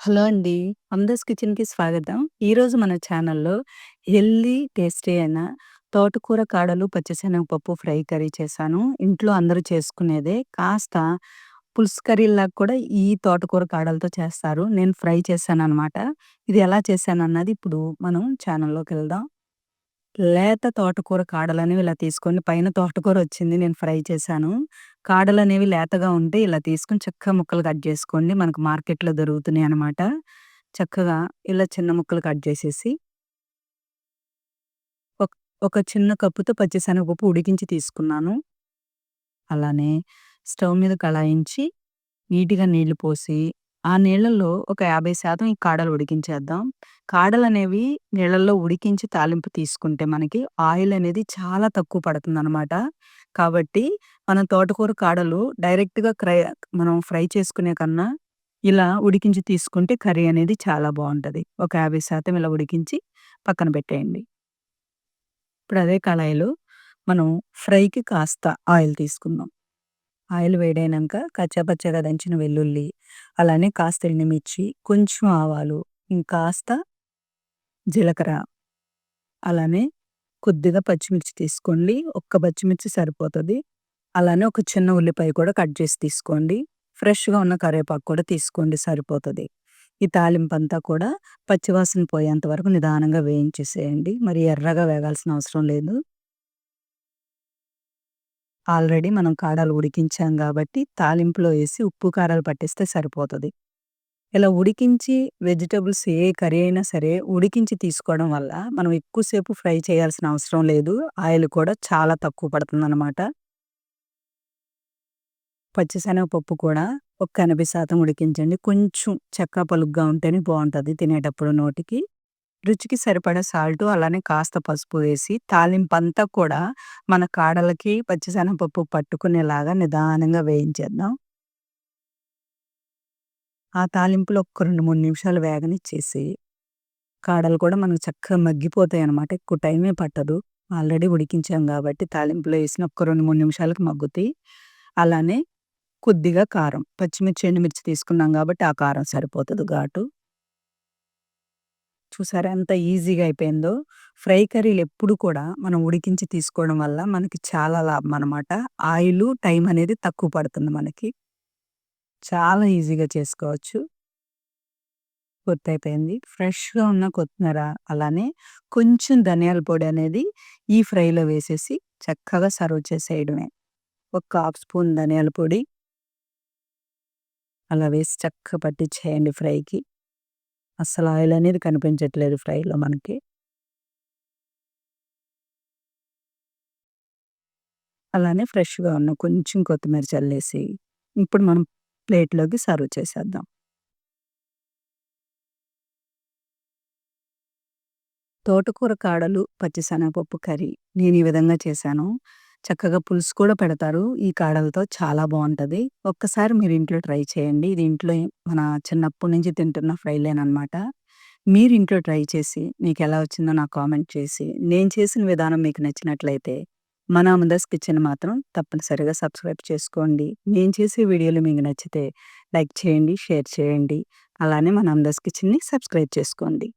Hello అండి. అమ్దాస్ కిచెన్‌కి స్వాగతం. ఈరోజు మన ఛానల్‌లో హెల్తీ, టేస్టీ అయిన తోటకూర కాడలు, పచ్చిశనగపప్పు ఫ్రై కర్రీ చేశాను. ఇంట్లో అందరూ చేసుకునేదే. కాస్త పులుసు కర్రీలాగా కూడా ఈ తోటకూర కాడలతో చేస్తారు. నేను ఫ్రై చేశాననమాట. ఇది ఎలా చేశానన్నది ఇప్పుడు మనం ఛానల్‌లోకెళ్దాం. లేత తోటకూర కాడలనేవి ఇలా తీసుకొని పైన తోటకూర వచ్చింది. నేను ఫ్రై చేశాను. కాడలు అనేవి లేతగా ఉంటే ఇలా తీసుకొని చక్కగా ముక్కలు కట్ చేసుకోండి. మనకు మార్కెట్‌లో దొరుకుతున్నాయి అనమాట చక్కగా ఇలా చిన్న ముక్కలు కట్ చేసేసి ఒక చిన్న కప్పుతో పచ్చిశనగపప్పు ఉడికించి తీసుకున్నాను. అలానే స్టవ్ మీద కళాయించి నీట్‌గా నీళ్ళు పోసి, ఆ నీళ్ళలో ఒక 50% ఈ కాడలు ఉడికించేద్దాం. కాడలనేవి నీళ్ళల్లో ఉడికించి తాలింపు తీసుకుంటే మనకి ఆయిల్ అనేది చాలా తక్కువ పడుతుందనమాట. కాబట్టి మనం తోటకూర కాడలు డైరెక్ట్‌గా క్రై మనం ఫ్రై చేసుకునే కన్నా ఇలా ఉడికించి తీసుకుంటే కర్రీ అనేది చాలా బావుంటది. ఒక 50% ఇలా ఉడికించి పక్కన పెట్టేయండి. ఇప్పుడు అదే కళాయిలో మనం ఫ్రైకి కాస్త ఆయిల్ తీసుకుందాం. ఆయిల్ వేడైనాక కచ్చాపచ్చాగా దంచిన వెల్లుల్లి, అలానే కాస్త ఎండుమిర్చి, కొంచెం ఆవాలు, ఇంకాస్త జీలకర్ర, అలానే కొద్దిగా పచ్చిమిర్చి తీసుకోండి. ఒక్క పచ్చిమిర్చి సరిపోతుంది అలానే ఒక చిన్న ఉల్లిపాయ కూడా కట్ చేసి తీసుకోండి. ఫ్రెష్‌గా ఉన్న కరివేపాకు కూడా తీసుకోండి సరిపోతుంది ఈ తాలింపంతా కూడా పచ్చివాసన పోయేంత వరకు నిదానంగా వేయించేసేయండి. మరి ఎర్రగా వేగాల్సిన అవసరం లేదు. ఆల్రెడీ మనం కాడలు ఉడికించాం కాబట్టి తాలింపులో వేసి ఉప్పు, కారాలు పట్టిస్తే సరిపోతుంది ఇలా ఉడికించి వెజిటబుల్స్ ఏ కర్రీ అయినా సరే ఉడికించి తీసుకోవడం వల్ల మనం ఎక్కువసేపు ఫ్రై చేయాల్సిన అవసరం లేదు. ఆయిల్ కూడా చాలా తక్కువ పడుతుందన్నమాట పచ్చిశనగపప్పు కూడా ఒక 80% ఉడికించండి. కొంచెం చెక్క పలుగ్గా ఉంటేనే బాగుంటుంది తినేటప్పుడు నోటికి. రుచికి సరిపడా సాల్టు, అలానే కాస్త పసుపు వేసి తాలింపంతా కూడా మన కాడలకి, పచ్చిశనగపప్పు పట్టుకునేలాగా నిదానంగా వేయించేద్దాం. ఆ తాలింపులో ఒక్క 2, 3 నిమిషాలు వేగనిచ్చేసి, కాడలు కూడా మనకు చక్కగా మగ్గిపోతాయనమాట. ఎక్కువ టైమే పట్టదు. ఆల్రెడీ ఉడికించాం కాబట్టి తాలింపులో ఏసిన ఒక్క 2, 3 నిమిషాలకి మగ్గుతాయి. అలానే కొద్దిగా కారం. పచ్చిమిర్చి, ఎండుమిర్చి తీసుకున్నాం కాబట్టి ఆ కారం సరిపోతది ఘాటు. చూసారా ఎంత ఈజీగా అయిపోయిందో. ఫ్రై కర్రీలు ఎప్పుడు కూడా మనం ఉడికించి తీసుకోవడం వల్ల మనకి చాలా లాభం అనమాట. ఆయిల్ టైం అనేది తక్కువ పడుతుంది మనకి. చాలా ఈజీగా చేసుకోవచ్చు. పూర్తయిపోయింది. ఫ్రెష్‌గా ఉన్న కొత్తిమీర, అలానే కొంచెం ధనియాల పొడి అనేది ఈ ఫ్రైలో వేసేసి చక్కగా సర్వ్ చేసేయడమే. ఒక హాఫ్ స్పూన్ ధనియాల పొడి అలా వేసి చక్కగా పట్టించేయండి ఫ్రైకి. అస్సలు ఆయిల్ అనేది కనిపించట్లేదు ఫ్రైలో మనకి. అలానే ఫ్రెష్‌గా ఉన్న కొంచెం కొత్తిమీర చల్లేసి, ఇప్పుడు మనం ప్లేట్‌లోకి సర్వ్ చేసేద్దాం. తోటకూర కాడలు, పచ్చిశనగపప్పు కర్రీ నేను ఈ విధంగా చేశాను. చక్కగా పులుసు కూడా పెడతారు ఈ కాడలతో చాలా బావుంటది. ఒక్కసారి మీరు ఇంట్లో ట్రై చేయండి. ఇది ఇంట్లో మన చిన్నప్పటి నుంచి తింటున్న ఫ్రైలేననమాట. మీరు ఇంట్లో ట్రై చేసి మీకెలా వచ్చిందో నాకు కామెంట్ చేసి, నేను చేసిన విధానం మీకు నచ్చినట్లయితే మన అమదాస్ కిచెన్ మాత్రం తప్పనిసరిగా సబ్స్క్రైబ్ చేసుకోండి. నేను చేసే వీడియోలు మీకు నచ్చితే లైక్ చేయండి, షేర్ చేయండి. అలానే మన అమదాస్ కిచెన్‌ని సబ్స్క్రైబ్ చేసుకోండి.